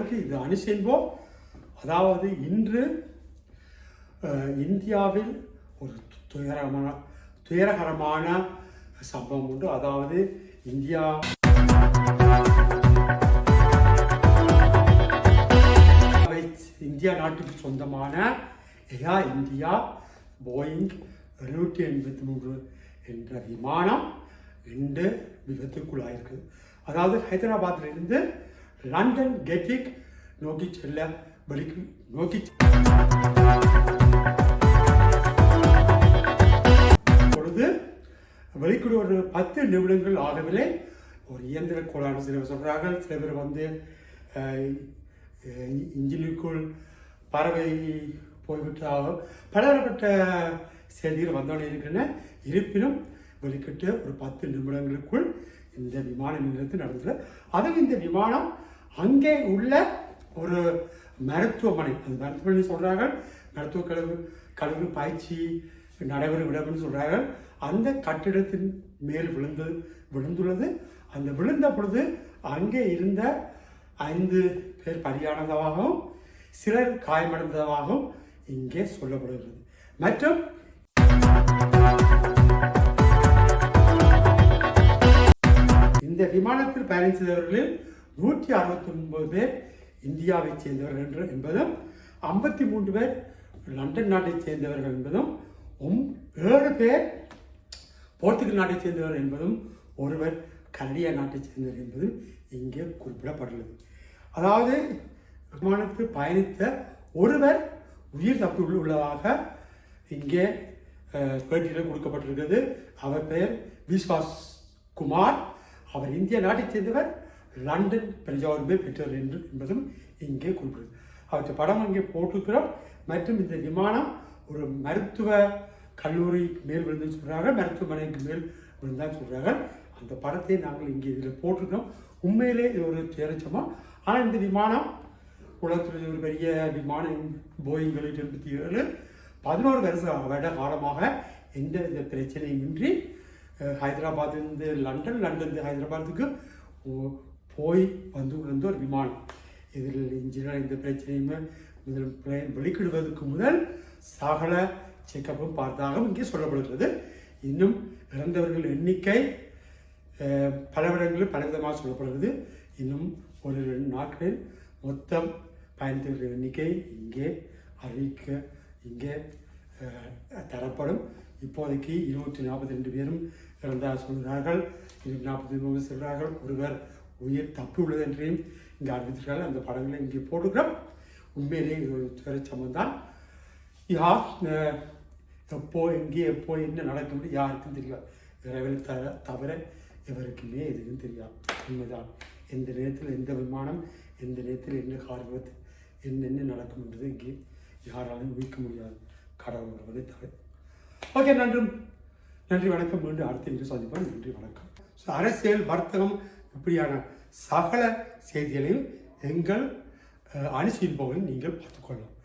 நாளைக்கு இது அணி செய்வோம் அதாவது இன்று இந்தியாவில் ஒரு துயரமான துயரகரமான சம்பவம் உண்டு. அதாவது இந்தியா இந்தியா நாட்டுக்கு சொந்தமான ஏயா இந்தியா போயிங் எழுநூற்றி எண்பத்தி மூன்று என்ற விமானம் ரெண்டு விபத்துக்குள்ளாயிருக்கு. அதாவது ஹைதராபாத்திலிருந்து லண்டன் கெட்விக் நோக்கி செல்ல வழிக்கு நோக்கி பொழுது வெளிக்கூட ஒரு பத்து நிமிடங்கள் ஆகவில்லை. ஒரு இயந்திர கோளாறு சில பேர் சொல்கிறார்கள் சில பேர் வந்து இன்ஜினுக்குள் பறவை போய்விட்டாக பலதரப்பட்ட செய்திகள் வந்தோடனே இருக்கின்றன. இருப்பினும் வெளிக்கிட்டு ஒரு பத்து நிமிடங்களுக்குள் இந்த விமான நிலையத்தில் நடந்தது. அதுவும் இந்த விமானம் அங்கே உள்ள ஒரு மருத்துவமனை அந்த மருத்துவமனை சொல்கிறார்கள் மருத்துவ கழிவு கழிவு பயிற்சி நடைபெறும் இடம்னு சொல்கிறார்கள் அந்த கட்டிடத்தின் மேல் விழுந்து விழுந்துள்ளது. அந்த விழுந்த பொழுது அங்கே இருந்த ஐந்து பேர் பலியானதாகவும் சிலர் காயமடைந்ததாகவும் இங்கே சொல்லப்படுகிறது. மற்றும் இந்த விமானத்தில் பயணித்தவர்களில் நூற்றி அறுபத்தி ஒன்பது பேர் இந்தியாவைச் சேர்ந்தவர்கள் என்று என்பதும் ஐம்பத்தி மூன்று பேர் லண்டன் நாட்டைச் சேர்ந்தவர்கள் என்பதும் ஒம் ஏழு பேர் போர்த்துகல் நாட்டைச் சேர்ந்தவர் என்பதும் ஒருவர் கனடிய நாட்டைச் சேர்ந்தவர் என்பதும் இங்கே குறிப்பிடப்பட்டுள்ளது. அதாவது விமானத்தில் பயணித்த ஒருவர் உயிர் தப்பி உள்ளதாக இங்கே அஹ், பேட்டியில் கொடுக்கப்பட்டிருக்கிறது. அவர் பெயர் விஸ்வாஸ் குமார். அவர் இந்திய நாட்டைச் சேர்ந்தவர். லண்டன் பிரஜாவுரிமை பெற்றவர் என்று என்பதும் இங்கே குறிப்பிடுது அவற்றை படம் இங்கே போட்டிருக்கிறோம். மற்றும் இந்த விமானம் ஒரு மருத்துவ கல்லூரி மேல் விழுந்துன்னு சொல்கிறாங்க மருத்துவமனைக்கு மேல் விழுந்தான்னு சொல்கிறாங்க அந்த படத்தை நாங்கள் இங்கே இதில் போட்டிருக்கோம் உண்மையிலே இது ஒரு தேரச்சமா ஆனால் இந்த விமானம் உலகத்தில் ஒரு பெரிய விமானம் போயிங் எழுநூற்றி எண்பத்தி ஏழு பதினோரு வருஷ வருட காலமாக எந்த வித பிரச்சனையும் இன்றி அஹ், ஹைதராபாத்திலிருந்து லண்டன் லண்டன்லேருந்து ஹைதராபாத்துக்கு போய் வந்து கொண்டிருந்த ஒரு விமானம். இதில் இன்ஜினியர் இந்த பிரச்சனையுமே முதல் பிளேன் வெளிக்கிடுவதற்கு முதல் சகல செக்கப்பும் பார்த்ததாக இங்கே சொல்லப்படுகிறது. இன்னும் இறந்தவர்கள் எண்ணிக்கை பல இடங்களில் பல விதமாக சொல்லப்படுகிறது. இன்னும் ஒரு ரெண்டு நாட்களில் மொத்தம் பயணித்தவர்கள் எண்ணிக்கை இங்கே அறிவிக்க இங்கே தரப்படும். இப்போதைக்கு இருநூற்றி நாற்பத்தி ரெண்டு பேரும் இறந்தார் சொல்கிறார்கள். இருநூற்றி நாற்பத்தி மூணு சொல்கிறார்கள். ஒருவர் உயிர் தப்பி உள்ளது என்றையும் இங்கே அறிவித்திருக்காங்க அந்த படங்களை இங்கே போடுகிறோம். உண்மையிலேயே இது ஒரு தான் யார் எப்போ எங்கே எப்போ என்ன நடக்கும் யாருக்கும் தெரியாது. இறைவன் த தவிர எவருக்குமே எதுவும் தெரியாது. உண்மைதான். எந்த நேரத்தில் எந்த விமானம் எந்த நேரத்தில் என்ன காரியத்தில் என்னென்ன நடக்கும் என்றது இங்கே யாராலும் ஊக்க முடியாது. கடவுள் ஒருவரை தவிர. ஓகே நன்றும். நன்றி வணக்கம். மீண்டும் அடுத்த வீடியோ சந்திப்போம். நன்றி வணக்கம். ஸோ அரசியல் வர்த்தகம் இப்படியான சகல செய்திகளையும் எங்கள் அஹ், அனுசரிப்பவர்கள் நீங்கள் பார்த்துக்கொள்ளலாம்.